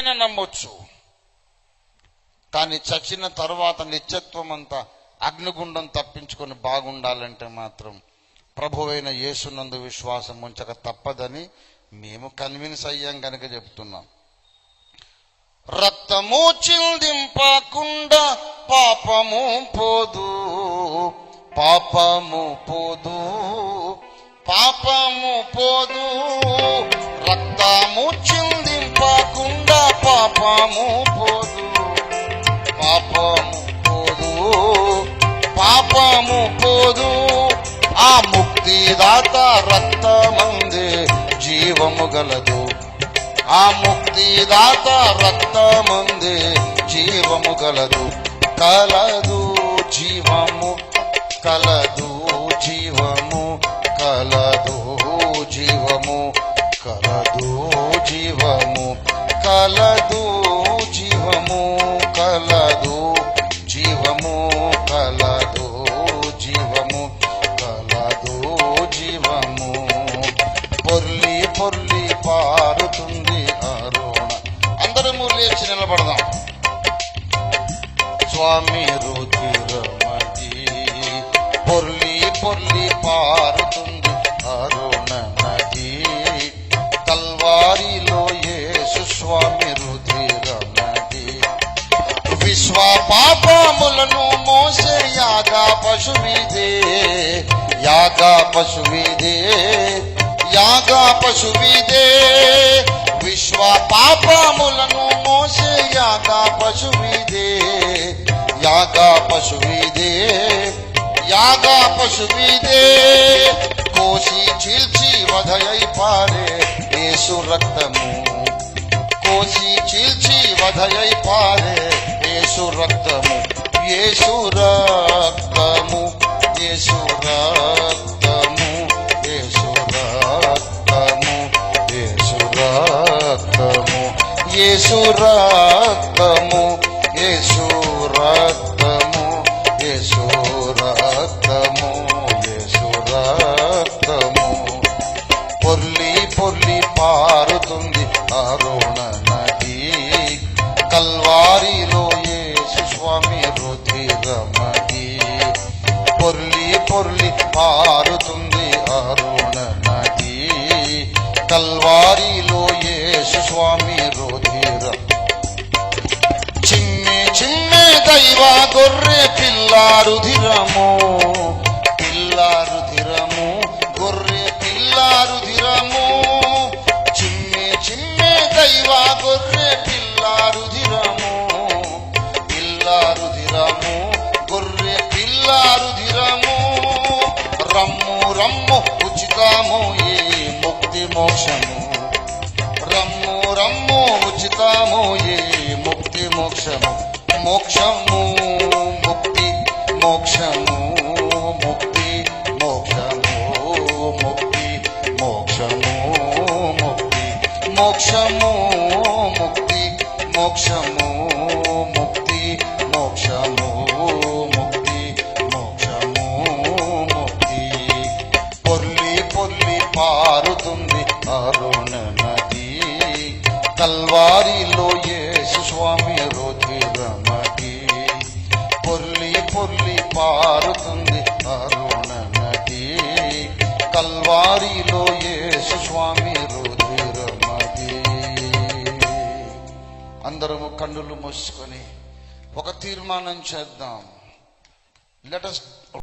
అయినా నమ్మొచ్చు. కానీ చచ్చిన తర్వాత నిత్యత్వం అంతా అగ్నిగుండం తప్పించుకొని బాగుండాలంటే మాత్రం ప్రభువైన యేసునందు విశ్వాసం ఉంచక తప్పదని మేము కన్విన్స్ అయ్యాం కనుక చెప్తున్నాం. రక్తము చిందింపకుండా పాపము పోదు పాపము పోదు పాపము పోదు రక్తము చిల్ పాపము పోదు పాపము పోదు పాపము పోదు ఆ ముక్తిదాత రక్తమందే జీవము గలదు. ఆ ముక్తిదాత రక్తమందే జీవము గలదు. కలదు. స్వామి రుధిరమది పొర్లి పొర్లి పారుతుంది అరుణ నది కల్వారిలో యేసు స్వామి రుధిరమది విశ్వ పాపములను మోసే యాగా పశువిదే యాగా పశువిదే యాగా పశువిదే విశ్వ పాపములను మోసే యాగా పశువిదే ಯಾಗ ಪಶುವಿದೆ ಯಾಗ ಪಶುವಿದೆ కోసి చీల్చి వధయై పారే ఏసు రక్తము కోసి చీల్చి వధయై పారే ఏసు రక్తము ఏసు రక్తము ఏసు రక్తము ఏసు రక్తము ఏసు రక్తము ఏసు రక్తము పొర్లి పారుతుంది అరుణ నది. కల్వారిలో యేసు స్వామి రుధిరమది పొర్లి పొర్లి పారుతుంది అరుణ నది. కల్వారిలో యేసు స్వామి రుధిర చిమ్మె చిమ్మె దైవ గొర్రె పిల్ల రుధిరమో. రమ్ము రమ్ము ఉచితము ఏ ముక్తి మోక్షము. రమ్ము రమ్ము ఉచితము ఏ ముక్తి మోక్షము. మోక్షము ముక్తి మోక్షము ముక్తి మోక్షము ముక్తి మోక్షము ముక్తి మోక్షము ముక్తి మోక్షము ముక్తి మోక్షము కల్వారిలో యేసు స్వామి రుధిరమది పొర్లి పొర్లి పారుతుంది అరుణ నది కల్వారిలో యేసు స్వామి రుధిరమది అందరము కన్నులు మూసుకొని ఒక తీర్మానం చేద్దాం. లెటస్